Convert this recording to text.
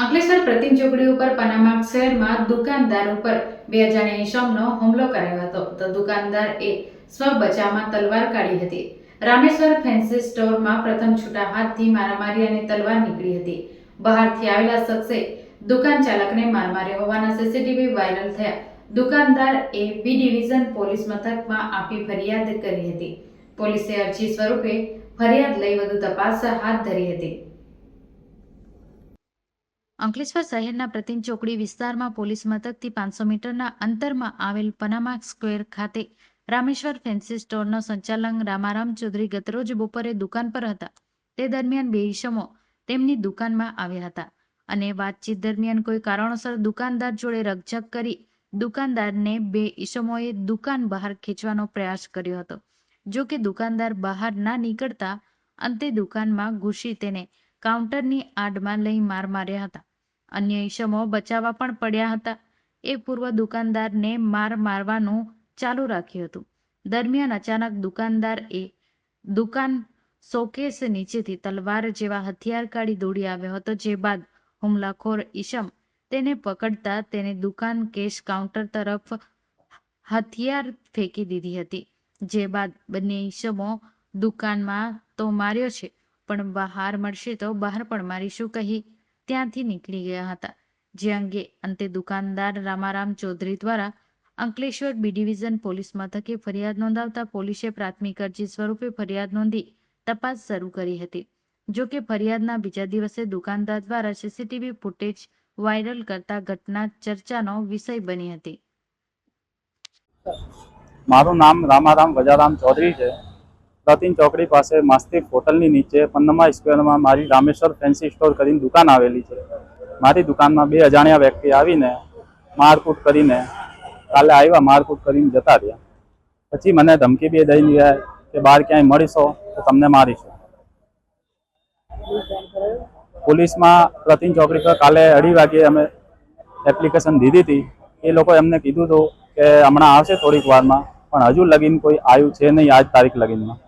અંકલેશ્વર પ્રતિમ ચોકડી ઉપર પનામા શહેરમાં દુકાનદાર ઉપર બે અજાણ્યા ઈસમનો હુમલો કરાયો હતો. તો દુકાનદાર એ સ્વ બચાવમાં તલવાર કાઢી હતી. રામેશ્વર ફેન્સી સ્ટોરમાં પ્રથમ છૂટા હાથથી મારામારી અને તલવાર નીકળી હતી. બહારથી આવેલા શખ્સે દુકાન ચાલકને માર માર્યો હોવાના સીસીટીવી વાયરલ થયા. દુકાનદાર એ બી ડિવિઝન પોલીસ મથકમાં આપી ફરિયાદ કરી હતી. પોલીસે અરજી સ્વરૂપે ફરિયાદ લઈ વધુ તપાસ હાથ ધરી હતી. અંકલેશ્વર શહેરના પ્રતિમ ચોકડી વિસ્તારમાં પોલીસ મથકથી પાંચસો મીટરના અંતરમાં આવેલ પનામા સ્ક્વેર ખાતે રામેશ્વર ફેન્સી સ્ટોરનો સંચાલક રામારામ ચૌધરી ગતરોજ બપોરે દુકાન પર હતા. તે દરમિયાન બે ઈસમો તેમની દુકાનમાં આવ્યા હતા અને વાતચીત દરમિયાન કોઈ કારણોસર દુકાનદાર જોડે રકઝક કરી દુકાનદારને બે ઈસમોએ દુકાન બહાર ખેંચવાનો પ્રયાસ કર્યો હતો. જો કે દુકાનદાર બહાર ના નીકળતા અંતે દુકાનમાં ઘૂસી તેને કાઉન્ટરની આડમાં લઈ માર માર્યા હતા. અન્ય ઈસમો બચાવવા પણ પડ્યા હતા. એ પૂર્વ દુકાનદારને માર મારવાનું ચાલુ રાખ્યું હતું. દરમિયાન અચાનક દુકાનદાર એ દુકાન શોકેસ નીચેથી તલવાર જેવા હથિયાર કાઢી દોડી આવ્યો હતો, જે બાદ હુમલાખોર ઈસમ તેને પકડતા તેને દુકાન કેશ કાઉન્ટર તરફ હથિયાર ફેંકી દીધી હતી. જે બાદ બંને ઈસમો દુકાનમાં તો માર્યો છે, પણ બહાર મળશે તો બહાર પણ મારીશું કહી ત્યાંથી નીકળી ગયા હતા. જે અંગે અંતે દુકાનદાર રામારામ ચૌધરી દ્વારા અંકલેશ્વર બી ડિવિઝન પોલીસ મથકે ફરિયાદ નોંધાવતા પોલીસે પ્રાથમિક અરજી સ્વરૂપે ફરિયાદ નોંધી તપાસ શરૂ કરી હતી. જો કે ફરિયાદના બીજા દિવસે દુકાનદાર દ્વારા સીસીટીવી ફૂટેજ વાયરલ કરતા ઘટના ચર્ચાનો વિષય બની હતી. મારું નામ રામારામ ગજારામ ચૌધરી છે. પ્રતિન ચોકડી પાસે મસ્તિક હોટલની નીચે પન્નમા સ્ક્વેરમાં મારી રામેશ્વર ફેન્સી સ્ટોર કરીને દુકાન આવેલી છે. મારી દુકાનમાં બે અજાણ્યા વ્યક્તિ આવીને મારકૂટ કરીને કાલે આવ્યા, મારકૂટ કરીને જતા રહ્યા. પછી મને ધમકી બી દઈ ગયા કે બહાર ક્યાંય મળીશો તો તમને મારીશું. પોલીસમાં પ્રતિન ચોકડી પર કાલે અઢી વાગે અમે એપ્લિકેશન દીધી હતી. એ લોકો એમને કીધું હતું કે હમણાં આવશે થોડીક વારમાં, પણ હજુ લગીન કોઈ આવ્યું છે નહીં, આજ તારીખ લગીનમાં.